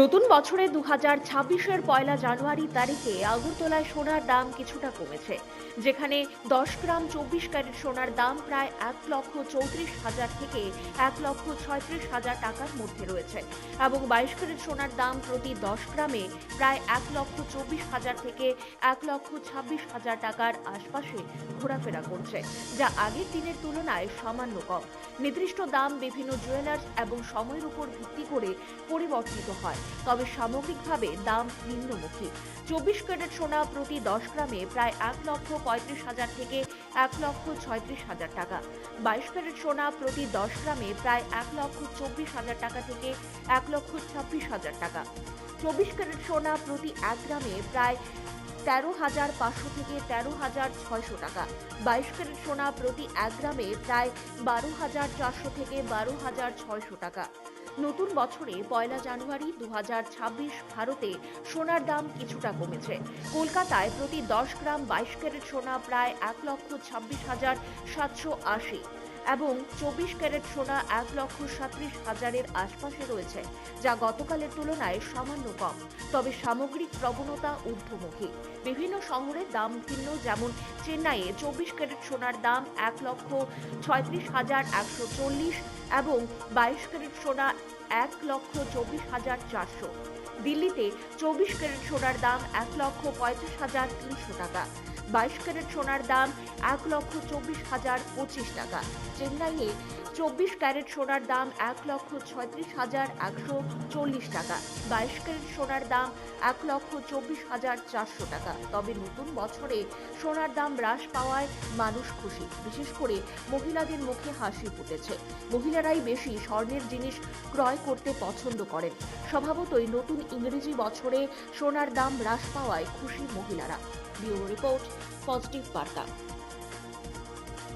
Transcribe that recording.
নতুন বছরে দু হাজার ছাব্বিশের পয়লা জানুয়ারি তারিখে আগরতলায় সোনার দাম কিছুটা কমেছে, যেখানে দশ গ্রাম চব্বিশ ক্যারেট সোনার দাম প্রায় এক লক্ষ চৌত্রিশ হাজার থেকে এক লক্ষ ছয়ত্রিশ হাজার টাকার মধ্যে রয়েছে এবং বাইশ ক্যারেট সোনার দাম প্রতি দশ গ্রামে প্রায় এক লক্ষ চব্বিশ হাজার থেকে এক লক্ষ ছাব্বিশ হাজার টাকার আশপাশে ঘোরাফেরা করছে, যা আগের দিনের তুলনায় সামান্য কম। নির্দিষ্ট দাম বিভিন্ন জুয়েলার্স এবং সময়ের উপর ভিত্তি করে পরিবর্তিত হয়। তবে সামগ্রিকভাবে দাম নিম্নমুখী। চব্বিশ ক্যারেট সোনা প্রতি দশ গ্রামে প্রায় এক লক্ষ পঁয়ত্রিশ হাজার থেকে এক লক্ষ ছয়ত্রিশ হাজার টাকা। বাইশ ক্যারেট সোনা প্রতি দশ গ্রামে প্রায় এক লক্ষ চব্বিশ হাজার টাকা থেকে এক লক্ষ ছাব্বিশ হাজার টাকা। চব্বিশ ক্যারেট সোনা প্রতি এক গ্রামে প্রায় তেরো হাজার পাঁচশো থেকে তেরো হাজার ছয়শো টাকা। বাইশ ক্যারেট সোনা প্রতি এক গ্রামে প্রায় বারো হাজার চারশো থেকে বারো হাজার ছয়শো টাকা। নতুন বছরে পয়লা জানুয়ারি দু হাজার ছাব্বিশ ভারতে সোনার দাম কিছুটা কমেছে। কলকাতায় প্রতি দশ গ্রাম বাইশ ক্যারেট সোনা প্রায় এক লক্ষ ছাব্বিশ হাজার সাতশো আশি এবং চব্বিশ ক্যারেট সোনা এক লক্ষ সাঁত্রিশ হাজারের আশপাশে রয়েছে, যা গতকালের তুলনায় সামান্য কম। তবে সামগ্রিক প্রবণতা ঊর্ধ্বমুখী। বিভিন্ন শহরের দাম ভিন্ন, যেমন চেন্নাইয়ে চব্বিশ ক্যারেট সোনার দাম এক লক্ষ ছয়ত্রিশ হাজার একশো চল্লিশ এবং বাইশ ক্যারেট সোনা এক লক্ষ চব্বিশ হাজার চারশো। দিল্লিতে চব্বিশ ক্যারেট সোনার দাম এক লক্ষ পঁয়ত্রিশ হাজার তিনশো টাকা। বাইশ ক্যারেট সোনার দাম এক লক্ষ চব্বিশ হাজার পঁচিশ টাকা। চেন্নাইয়ে চব্বিশ ক্যারেট সোনার দাম এক লক্ষ ছয়ত্রিশ হাজার একশো চল্লিশ টাকা। বাইশ ক্যারেট সোনার দাম এক লক্ষ চব্বিশ হাজার চারশো টাকা। তবে নতুন বছরে সোনার দাম হ্রাস পাওয়ায় মানুষ খুশি। বিশেষ করে মহিলাদের মুখে হাসি ফুটেছে। মহিলারাই বেশি স্বর্ণের জিনিস ক্রয় করতে পছন্দ করেন। স্বভাবতই নতুন ইংরেজি বছরে সোনার দাম হ্রাস পাওয়ায় খুশি মহিলারা। ব্যুরো রিপোর্ট, পজিটিভ বার্তা।